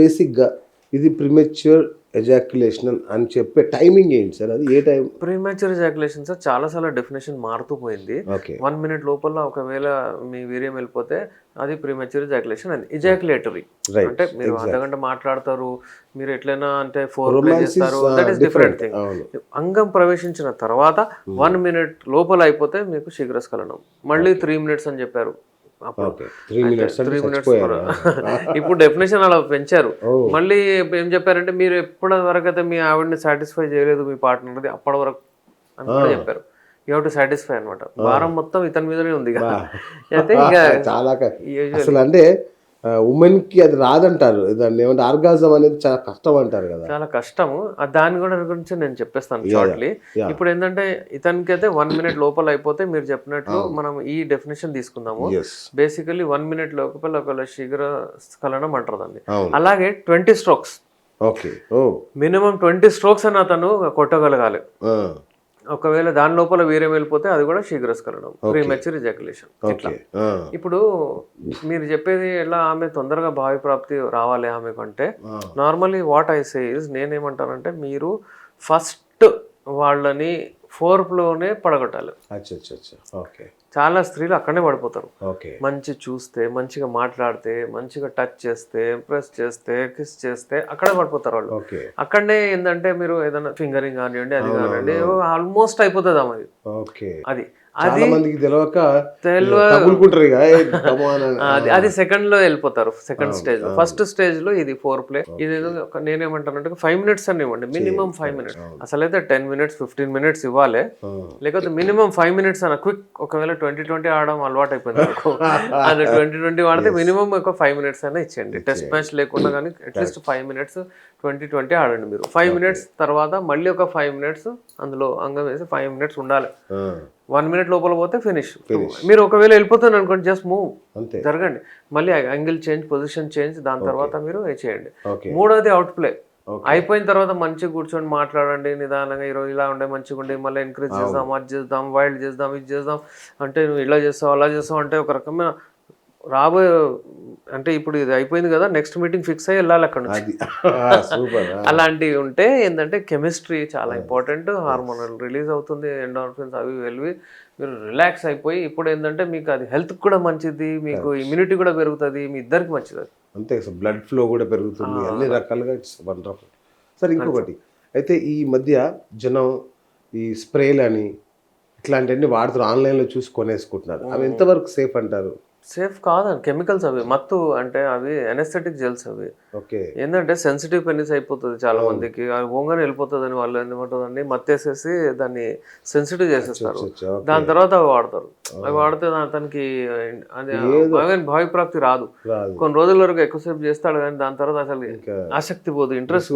బేసిక్గా ఇది premature ejaculation అని చెప్పే టైమింగ్ ఏంటి సార్? అది ఏ టైం? ప్రీమాచ్యూర్ ఎజాకులేషన్ సార్ చాలా సార్లు డెఫినేషన్ మారుతూ పోయింది. వన్ మినిట్ లోపల ఒకవేళ మీ వీర్యం వెళ్ళిపోతే అది ప్రీమాచ్యూర్ ఎజాకులేషన్ అది ఇజాకులేటరీ రైట్ అంటే మీరు అర్ధగంట మాట్లాడతారు మీరు ఎట్లైనా అంటే ఫోర్ చేస్తారు దట్ ఈస్ డిఫరెంట్ థింగ్ అంగం ప్రవేశించిన తర్వాత వన్ మినిట్ లోపల అయిపోతే మీకు శీఘ్రస్ఖలనం మళ్ళీ త్రీ మినిట్స్ అని చెప్పారు. ఇప్పుడు డెఫినేషన్ అలా పెంచారు. మళ్ళీ ఏం చెప్పారంటే మీరు ఎప్పటి వరకు అయితే మీ ఆవిడని సాటిస్ఫై చేయలేదు మీ పార్ట్నర్ది అప్పటి వరకు అని కూడా చెప్పారు. యూ హావ్ టు సాటిస్ఫై అనమాట భారం మొత్తం ఇతని మీదనే ఉంది ఇక. అయితే ఇక చాలా అసలు అంటే ఉమెన్కి అది రాదంటారు. దాన్ని ఏమంటే ఆర్గాజం అనేది చాలా కష్టం అంటారు కదా. చాలా కష్టము. దాని కూడా గురించి నేను చెప్పేస్తాను షార్ట్లీ. ఇప్పుడు ఏంటంటే ఇతనికి అయితే వన్ మినిట్ లోపల అయిపోతే మీరు చెప్పినట్లు మనం ఈ డెఫినేషన్ తీసుకుందాము. బేసికలీ వన్ మినిట్ లోపల ఒకవేళ శీఘ్ర స్ఖలనం అంటారు దాన్ని అలాగే twenty strokes okay minimum twenty strokes అని అతను కొట్టగలగాలి. ఒకవేళ దాని లోపల వేరే వెళ్ళిపోతే అది కూడా శీఘ్రస్ఖలనం ప్రీ మెచ్యూర్ ఇట్లా. ఇప్పుడు మీరు చెప్పేది ఎలా ఆమె తొందరగా భావి ప్రాప్తి రావాలి ఆమె కంటే ఆ, normally what I say is నేనేమంటానంటే మీరు ఫస్ట్ వాళ్ళని ఫోర్ప్లోనే పడగొట్టాలి. ఓకే. చాలా స్త్రీలు అక్కడనే పడిపోతారు. ఓకే. మంచి చూస్తే మంచిగా మాట్లాడితే మంచిగా టచ్ చేస్తే ఇంప్రెస్ చేస్తే కిస్ చేస్తే అక్కడే పడిపోతారు వాళ్ళు. అక్కడనే ఏంటంటే మీరు ఏదైనా ఫింగరింగ్ కానివ్వండి అది కానివ్వండి ఆల్మోస్ట్ అయిపోతుంది అది అది. చాలా మందికి తెలియక. అది అది సెకండ్లో వెళ్ళిపోతారు సెకండ్ స్టేజ్లో. ఫస్ట్ స్టేజ్లో ఇది ఫోర్ ప్లే ఇది నేనేమంటానంటే ఫైవ్ మినిట్స్ అని ఇవ్వండి. మినిమం ఫైవ్ మినిట్స్ అసలైతే టెన్ మినిట్స్ ఫిఫ్టీన్ మినిట్స్ ఇవ్వాలి. లేకపోతే మినిమం ఫైవ్ మినిట్స్ అన్న క్విక్ ఒకవేళ ట్వంటీ ట్వంటీ ఆడడం అలవాటు అయిపోయింది నాకు అది ట్వంటీ ట్వంటీ వాడితే మినిమం ఒక ఫైవ్ మినిట్స్ అయినా ఇచ్చేయండి. టెస్ట్ మ్యాచ్ లేకుండా కానీ at least five minutes twenty twenty ఆడండి మీరు. ఫైవ్ మినిట్స్ తర్వాత మళ్ళీ ఒక ఫైవ్ మినిట్స్ అందులో అంగం వేసి ఫైవ్ మినిట్స్ ఉండాలి. వన్ మినిట్ లోపల పోతే ఫినిష్ మీరు ఒకవేళ వెళ్ళిపోతుంది అనుకోండి జస్ట్ మూవ్ అంతే. జరగండి. మళ్ళీ యాంగిల్ చేంజ్ పొజిషన్ చేంజ్ దాని తర్వాత మీరు చేయండి. మూడోది అవుట్ ప్లే. అయిపోయిన తర్వాత మంచిగా కూర్చొని మాట్లాడండి నిదానంగా ఈరోజు ఇలా ఉండే మంచిగా ఉండి మళ్ళీ ఎంకరేజ్ చేద్దాం అది చేద్దాం వైల్డ్ చేద్దాం ఇది చేద్దాం. అంటే నువ్వు ఇలా చేస్తావు అలా చేస్తావు అంటే ఒక రకమైన రాబోయే అంటే ఇప్పుడు ఇది అయిపోయింది కదా నెక్స్ట్ మీటింగ్ ఫిక్స్ అయ్యి వెళ్ళాలి అక్కడ నుంచి. సూపర్ అలాంటివి ఉంటే ఏంటంటే కెమిస్ట్రీ చాలా ఇంపార్టెంట్ హార్మోనల్ రిలీజ్ అవుతుంది ఎండోర్ఫిన్స్ అవి వెళ్ళి మీరు రిలాక్స్ అయిపోయి ఇప్పుడు ఏంటంటే మీకు అది హెల్త్ కూడా మంచిది మీకు ఇమ్యూనిటీ కూడా పెరుగుతుంది మీ ఇద్దరికి మంచిది. అది అంతే సార్ బ్లడ్ ఫ్లో కూడా పెరుగుతుంది అన్ని రకాలుగా ఇట్స్ వండర్ఫుల్ సార్ ఇంకొకటి. అయితే ఈ మధ్య జనం ఈ స్ప్రేలు అని ఇట్లాంటివన్నీ వాడుతారు ఆన్లైన్లో చూసి కొనేసుకుంటున్నారు. అవి ఎంతవరకు సేఫ్ అంటారు? సేఫ్ కాదండి కెమికల్స్ అవి మత్తు అంటే అవి ఎనెస్థెటిక్ జెల్స్ అవి. ఓకే. ఏంటంటే సెన్సిటివ్ పెన్నిస్ అయిపోతుంది చాలా మందికి. అది ఓంగానే వెళ్ళిపోతుంది అని వాళ్ళు ఏమంటుందండి మత్తేసేసి దాన్ని సెన్సిటివ్ చేసేస్తారు. దాని తర్వాత అవి వాడతారు. అవి వాడితే అతనికి అది భావి- ప్రాప్తి రాదు. కొన్ని రోజుల వరకు ఎక్కువసేపు చేస్తాడు కానీ దాని తర్వాత అసలు ఆసక్తి పోదు ఇంట్రెస్ట్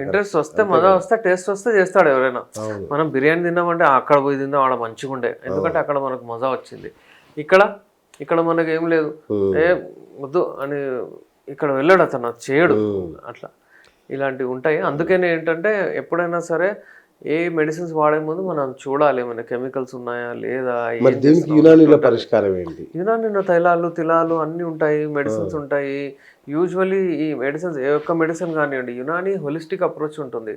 ఇంట్రెస్ట్ వస్తే మజా వస్తే టేస్ట్ వస్తే చేస్తాడు ఎవరైనా. మనం బిర్యానీ తిన్నామంటే అక్కడ పోయి తిందాం ఆడ మంచిగా ఉండే ఎందుకంటే అక్కడ మనకు మజా వచ్చింది. ఇక్కడ ఇక్కడ మనకి ఏం లేదు. ఏ వద్దు అని ఇక్కడ వెళ్ళాడు అతను చేయడు. అట్లా ఇలాంటివి ఉంటాయి అందుకనే ఏంటంటే ఎప్పుడైనా సరే ఏ మెడిసిన్స్ వాడే ముందు మనం చూడాలి ఏమైనా కెమికల్స్ ఉన్నాయా లేదా మరి దీనికి? యునానీలో పరిష్కారం ఏంటి? యునానిలో తైలాలు తిలాలు అన్నీ ఉంటాయి మెడిసిన్స్ ఉంటాయి. యూజువలీ ఈ మెడిసిన్స్ ఏ ఒక్క మెడిసిన్ కానివ్వండి యునాని హోలిస్టిక్ అప్రోచ్ ఉంటుంది.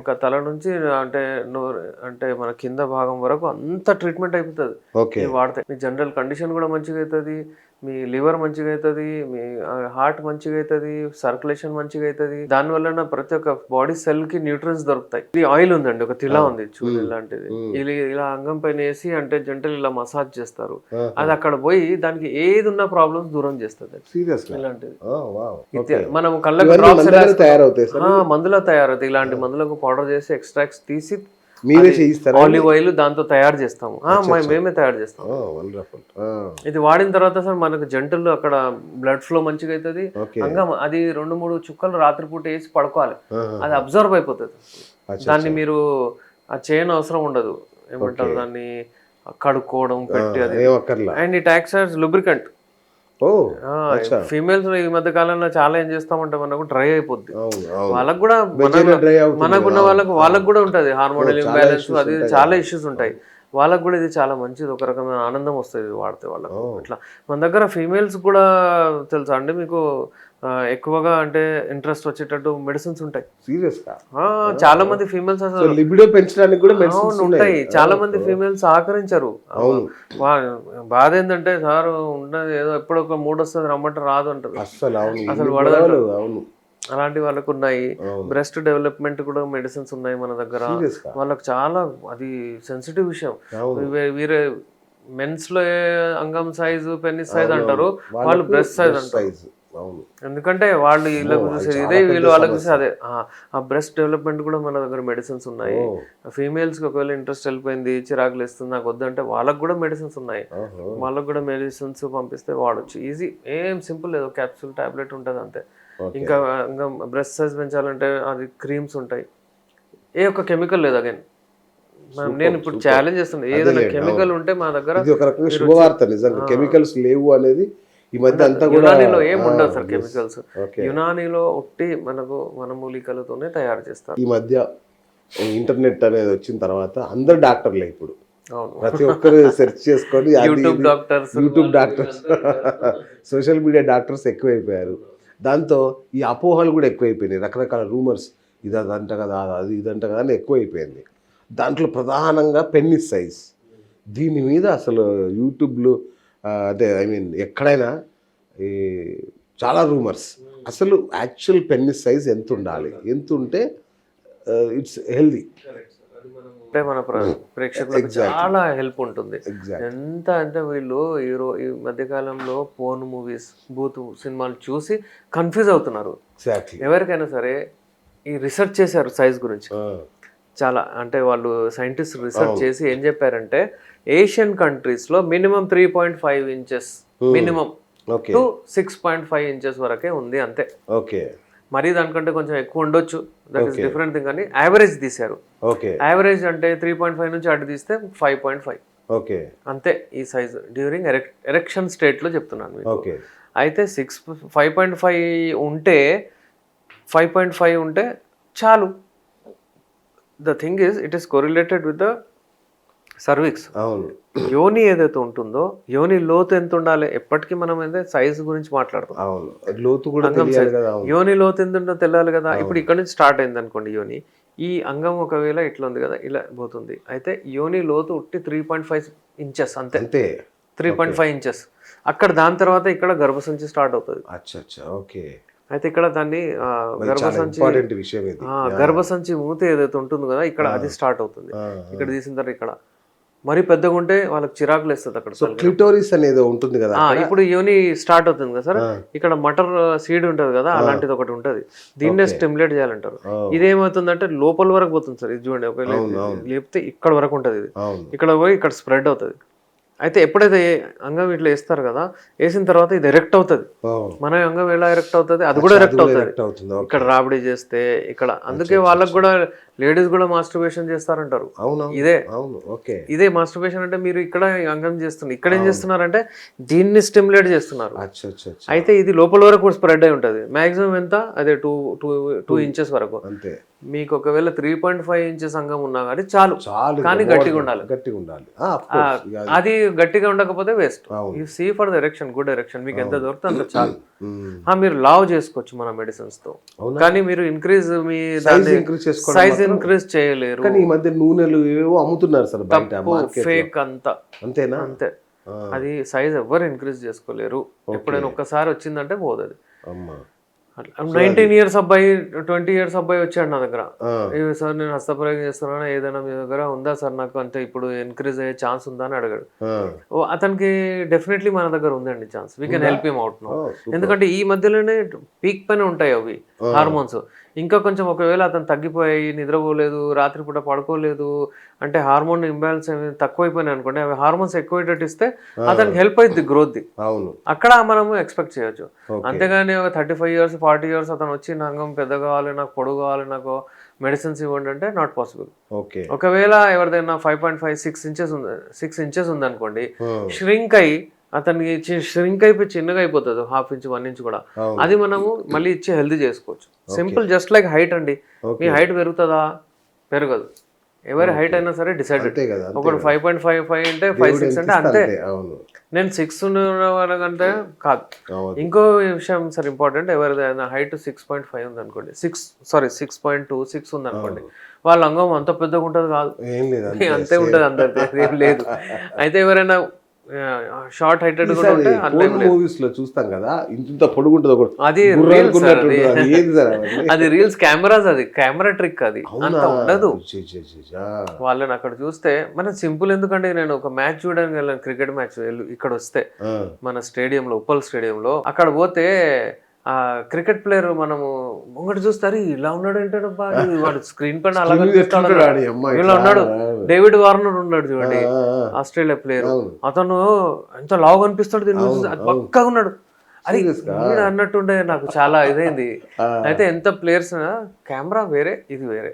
ఒక తల నుంచి అంటే అంటే మన కింద భాగం వరకు అంత ట్రీట్మెంట్ అయిపోతుంది. ఓకే. ఇవి వాడితే మీ జనరల్ కండిషన్ కూడా మంచిగా అవుతుంది. మీ లివర్ మంచిగా అవుతుంది మీ హార్ట్ మంచిగా అవుతుంది సర్క్యులేషన్ మంచిగా అవుతుంది. దాని వలన ప్రతి ఒక్క బాడీ సెల్కి న్యూట్రియన్స్ దొరుకుతాయి. ఇది ఆయిల్ ఉందండి ఒక తిలా ఉంది చూడు ఇలాంటిది. ఇది ఇలా అంగం పైన వేసి అంటే జంటలు ఇలా మసాజ్ చేస్తారు. అది అక్కడ పోయి దానికి ఏది ఉన్న ప్రాబ్లమ్స్ దూరం చేస్తుంది సీరియస్ ఇలాంటిది. మనం కళ్ళకు మందులో తయారవుతాయి. ఇలాంటి మందులకు పౌడర్ చేసి ఎక్స్ట్రాక్ట్స్ తీసి మీరే చేయిస్తారా ఆలివ్ ఆయిల్ దాంతో తయారు చేస్తాము. మేమే తయారు చేస్తాం. వండర్ఫుల్ ఇది వాడిన తర్వాత సార్ మనకు జంటలు అక్కడ బ్లడ్ ఫ్లో మంచిగా అవుతుంది అంగం అది రెండు మూడు చుక్కలు రాత్రిపూట వేసి పడుకోవాలి. అది అబ్జర్వ్ అయిపోతుంది. దాన్ని మీరు ఆ చేయని అవసరం ఉండదు. ఏమంటారు దాన్ని? కడుక్కోవడం పెట్టి అది. అండ్ ఈ ట్యాక్స్ లూబ్రికంట్ ఫీమేల్స్ ఈ మధ్య కాలంలో చాలా ఏం చేస్తామంటే మనకు డ్రై అయిపోద్ది. వాళ్ళకు కూడా మనకున్న వాళ్ళకు వాళ్ళకు కూడా ఉంటది హార్మోనల్ ఇంబ్యాలెన్స్ అది చాలా ఇష్యూస్ ఉంటాయి. వాళ్ళకు కూడా ఇది చాలా మంచిది ఒక రకమైన ఆనందం వస్తుంది వాడితే వాళ్ళకు. ఇట్లా మన దగ్గర ఫీమేల్స్ కూడా తెలుసా అండి మీకు ఎక్కువగా అంటే ఇంట్రెస్ట్ వచ్చేటట్టు మెడిసిన్స్ ఉంటాయి. సీరియస్గా చాలా మంది ఫీమేల్స్ అసలు లిబిడో పెంచడానికి కూడా మెడిసిన్స్ ఉంటాయి. చాలా మంది ఫీమేల్స్. వా- బాధ ఏంటంటే సార్ ఉండదు ఏదో ఎప్పుడో ఒక మూడు వస్తుంది రమ్మంటే రాదు అంటారు. అసలు. గొడవలు, అవును. అలాంటి వాళ్ళకు ఉన్నాయి. బ్రెస్ట్ డెవలప్మెంట్ కూడా మెడిసిన్స్ ఉన్నాయి మన దగ్గర. వాళ్ళకి చాలా అది సెన్సిటివ్ విషయం. వీరే మెన్స్లో అంగం సైజు పెన్నిస్ సైజ్ అంటారు. వాళ్ళు బ్రెస్ట్ సైజ్ అంటారు. అవును. ఎందుకంటే వాళ్ళు వీళ్ళకు చూసేది ఇదే వీళ్ళు వాళ్ళకి. చూసేది అదే. ఆ- బ్రెస్ట్ డెవలప్మెంట్ కూడా మన దగ్గర మెడిసిన్స్ ఉన్నాయి. ఓ, ఫీమేల్స్కి ఒకవేళ ఇంట్రెస్ట్ వెళ్ళిపోయింది చిరాకులు ఇస్తుంది నాకు వద్దంటే వాళ్ళకి కూడా మెడిసిన్స్ ఉన్నాయి. వాళ్ళకి కూడా మెడిసిన్స్ పంపిస్తే వాడొచ్చు. ఈజీ ఏం సింపుల్ లేదు. క్యాప్సూల్ టాబ్లెట్ ఉంటుంది అంతే. ఇంకా ఇంకా బ్రెస్ట్ సైజ్ పెంచాలంటే అది క్రీమ్స్ ఉంటాయి. ఏ ఒక్క కెమికల్ లేదు అగైన్ నేను ఇప్పుడు ఛాలెంజ్ చేస్తుంది ఏదైనా కెమికల్ ఉంటే మా దగ్గర ఇది ఒక రకంగా శుభవార్త నిజంగా. కెమికల్స్ లేవు అనేది ఈ మధ్య అంతా కూడా యునానీలో ఏం ఉండదు సార్. కెమికల్స్. యునానీలో ఒట్టి మనకు వనమూలికలతోనే తయారు చేస్తారు. ఈ మధ్య ఇంటర్నెట్ అనేది వచ్చిన తర్వాత అందరు డాక్టర్లే ఇప్పుడు. ప్రతి ఒక్కరు సెర్చ్ చేసుకొని YouTube doctors YouTube doctors social media doctors ఎక్కువైపోయారు. దాంతో ఈ అపోహలు కూడా ఎక్కువైపోయినాయి. రకరకాల రూమర్స్ ఇది అదంట కదా అది ఇదంట కదా అని ఎక్కువైపోయింది. దాంట్లో ప్రధానంగా పెన్నిస్ సైజ్ దీని మీద అసలు యూట్యూబ్లో అదే ఐ మీన్ ఎక్కడైనా ఈ చాలా రూమర్స్. అసలు యాక్చువల్ పెన్నిస్ సైజ్ ఎంత ఉండాలి ఎంత ఉంటే ఇట్స్ హెల్దీ అంటే మన ప్ర- ప్రేక్షకులకు. చాలా హెల్ప్ ఉంటుంది. ఎంత అంటే వీళ్ళు ఈ రో ఈ మధ్యకాలంలో ఫోన్ మూవీస్ బూత్ సినిమాలు చూసి కన్ఫ్యూజ్ అవుతున్నారు. ఎవరికైనా సరే ఈ రీసెర్చ్ చేశారు సైజ్ గురించి. చాలా అంటే వాళ్ళు సైంటిస్ట్ రీసెర్చ్ చేసి ఏం చెప్పారంటే ఏషియన్ కంట్రీస్లో minimum three point five inches minimum okay to six point five inches వరకే ఉంది అంతే. ఓకే మరీ దానికంటే కొంచెం ఎక్కువ ఉండొచ్చు. దట్ ఈస్ డిఫరెంట్ థింగ్ అని యావరేజ్ తీశారు. ఓకే యావరేజ్ అంటే త్రీ పాయింట్ ఫైవ్ నుంచి అటు తీస్తే ఫైవ్ పాయింట్ ఫైవ్ ఓకే అంతే ఈ సైజ్ డ్యూరింగ్ ఎరెక్షన్ స్టేట్లో చెప్తున్నాను ఓకే అయితే సిక్స్ ఫైవ్ పాయింట్ ఫైవ్ ఉంటే ఫైవ్ పాయింట్ ఫైవ్ ఉంటే చాలు. The thing is it is correlated with the cervix అవును. యోని ఏదైతే ఉంటుందో యోని లోతు ఎంత ఉండాలి? ఎప్పటికీ మనం అయితే సైజ్ గురించి మాట్లాడతాం. అవును. లోతు కూడా యోని లోతు ఎంత ఉందో తెలియాలి కదా. ఇప్పుడు ఇక్కడ నుంచి స్టార్ట్ అయింది అనుకోండి యోని. ఈ అంగం ఒకవేళ ఇట్లా ఉంది కదా ఇలా పోతుంది. అయితే యోని లోతు ఉట్టి త్రీ పాయింట్ ఫైవ్ ఇంచెస్ అంతే. అంతే. త్రీ పాయింట్ ఫైవ్ ఇంచెస్ అక్కడ దాని తర్వాత ఇక్కడ గర్భసంచి స్టార్ట్ అవుతుంది. అచ్చా అచ్చా. ఓకే. అయితే ఇక్కడ దాన్ని గర్భసంచి గర్భసంచి మూత ఏదైతే ఉంటుందో కదా ఇక్కడ అది స్టార్ట్ అవుతుంది. ఇక్కడ తీసిన తర్వాత ఇక్కడ. మరి పెద్దగా ఉంటే వాళ్ళకి చిరాకులు వేస్తుంది అక్కడ సో క్లిటోరిస్ అనేది ఉంటుంది కదా ఇప్పుడు యోని స్టార్ట్ అవుతుంది కదా సార్. ఇక్కడ మటర్ సీడ్ ఉంటది కదా అలాంటిది ఒకటి ఉంటది. దీన్నే స్టిమ్యులేట్ చేయాలంటారు. ఇదేమవుతుందంటే లోపల వరకు పోతుంది సార్ ఇది చూడండి ఒకవేళ లేపితే ఇక్కడ వరకు ఉంటది ఇది. ఇక్కడ పోయి ఇక్కడ స్ప్రెడ్ అవుతుంది. అయితే ఎప్పుడైతే అంగం ఇట్లా వేస్తారు కదా వేసిన తర్వాత ఇది ఎరెక్ట్ అవుతుంది. మన అంగం ఎలా ఎరెక్ట్ అవుతుంది? అది కూడా ఎరెక్ట్ అవుతుంది. ఇక్కడ రాబడి చేస్తే ఇక్కడ అందుకే వాళ్ళకి కూడా లేడీస్ కూడా మాస్టర్బేషన్ చేస్తారంటారు. అవును ఇదే. అవును ఓకే. ఇదే మాస్టర్బేషన్ అంటే మీరు ఇక్కడ అంగం చేస్తున్నారు. ఇక్కడ ఏం చేస్తున్నారంటే దీన్ని స్టిమ్యులేట్ చేస్తున్నారు. అయితే ఇది లోపల వరకు స్ప్రెడ్ అయి ఉంటుంది. మాక్సిమం ఎంత? అదే టూ టూ టూ ఇంచెస్ వరకు. అంతే. మీకు ఒకవేళ త్రీ పాయింట్ ఫైవ్ ఇంచెస్ అంగం ఉన్నా కానీ చాలు. చాలు కానీ గట్టిగా ఉండాలి. గట్టిగా ఉండాలి. అది- గట్టిగా ఉండకపోతే waste. You see for the erection good erection మీకు ఎంత దొరికితే అంత చాలు. మీరు లావ్ చేసుకోవచ్చు మన మెడిసిన్స్తో? కానీ మీరు ఇంక్రీజ్ మీ సైజ్ ఇంక్రీజ్ చేయలేరు. కానీ ఈ మధ్య నూనెలు ఏవో అమ్ముతున్నారు సార్ బయట ఫేక్ అంతా. అంతేనా? అంతే. అది సైజ్ ఎవరు ఇంక్రీజ్ చేసుకోలేరు. ఎప్పుడైనా ఒక్కసారి వచ్చిందంటే పోదు అది నైన్టీన్ ఇయర్స్ అబ్బాయి ట్వంటీ ఇయర్స్ అబ్బాయి వచ్చాడు నా దగ్గర. సార్ నేను హస్తప్రయోగం చేస్తున్నాను ఏదైనా మీ దగ్గర ఉందా సార్ నాకు? అంటే ఇప్పుడు ఇంక్రీజ్ అయ్యే ఛాన్స్ ఉందా అని అడిగాడు. అతనికి డెఫినెట్లీ మన దగ్గర ఉందండి chance we can help him out. ఎందుకంటే ఈ మధ్యలోనే పీక్ పైన ఉంటాయి అవి. హార్మోన్స్. ఇంకా కొంచెం ఒకవేళ అతను తగ్గిపోయి నిద్రపోలేదు రాత్రిపూట పడుకోలేదు అంటే హార్మోన్ ఇంబ్యాలెన్స్ అనేవి తక్కువైపోయినాయి అనుకోండి అవి హార్మోన్స్ ఎక్కువేటట్టు ఇస్తే అతనికి హెల్ప్ అవుతుంది గ్రోత్ అవును. అక్కడ మనము ఎక్స్పెక్ట్ చేయొచ్చు. అంతేగాని ఒక thirty five years forty years అతను వచ్చి నాకు పెద్ద కావాలి నాకు పొడుగు కావాలి నాకు మెడిసిన్స్ ఇవ్వండి అంటే నాట్ పాసిబుల్ ఓకే. ఒకవేళ ఎవరిదైనా five point five six inches ఉంది సిక్స్ ఇంచెస్ ఉందనుకోండి ష్రింక్ అయ్యి అతనికి ష్రింక్ అయిపోయి చిన్నగా అయిపోతుంది హాఫ్ ఇంచ్ వన్ ఇంచ్ కూడా. అది మనము మళ్ళీ ఇచ్చి హెల్దీ చేసుకోవచ్చు. సింపుల్ జస్ట్ లైక్ హైట్ అండి. మీ హైట్ పెరుగుతుందా? పెరగదు. ఎవరి హైట్ అయినా సరే అంతే అంతే ఒకడు కదా. ఫైవ్ పాయింట్ ఫైవ్ ఫైవ్ అంటే ఫైవ్ సిక్స్ అంటే అంతే. అంతే, నేను సిక్స్ ఉన్న వాళ్ళకంటే కాదు. ఇంకో విషయం సార్ ఇంపార్టెంట్ ఎవరిదైనా హైట్ సిక్స్ పాయింట్ ఫైవ్ ఉంది అనుకోండి six sorry six point two six ఉంది అనుకోండి వాళ్ళ అంగం అంత పెద్దగా ఉంటుంది కాదు. అంతే. అంతే ఉంటుంది ఏం లేదు. అయితే ఎవరైనా షార్ట్ హైటెడ్ మూవీస్లో చూస్తాం కదా ఇంత పొడుగుంటుంది ఒకటి అది అది. రీల్స్ కెమెరాస్ అది కెమెరా ట్రిక్ అది అంత? ఉండదు. వాళ్ళని అక్కడ చూస్తే మన సింపుల్ ఎందుకంటే నేను ఒక మ్యాచ్ చూడడానికి వెళ్ళాను క్రికెట్ మ్యాచ్ ఇక్కడ వస్తే. మన స్టేడియంలో ఉప్పల్ స్టేడియంలో అక్కడ పోతే ఆ క్రికెట్ ప్లేయర్ మనము ముంగట చూస్తారు ఇలా ఉన్నాడు ఏంటబ్బా వాడు స్క్రీన్ పైన ఇలా? ఉన్నాడు. డేవిడ్ వార్నర్ ఉన్నాడు చూడండి. Australia player. అతను ఎంత లావు కనిపిస్తాడు దీని గురించి పక్కగా ఉన్నాడు అది అన్నట్టుండే నాకు చాలా ఇదైంది. అయితే ఎంత ప్లేయర్స్ కెమెరా వేరే ఇది వేరే.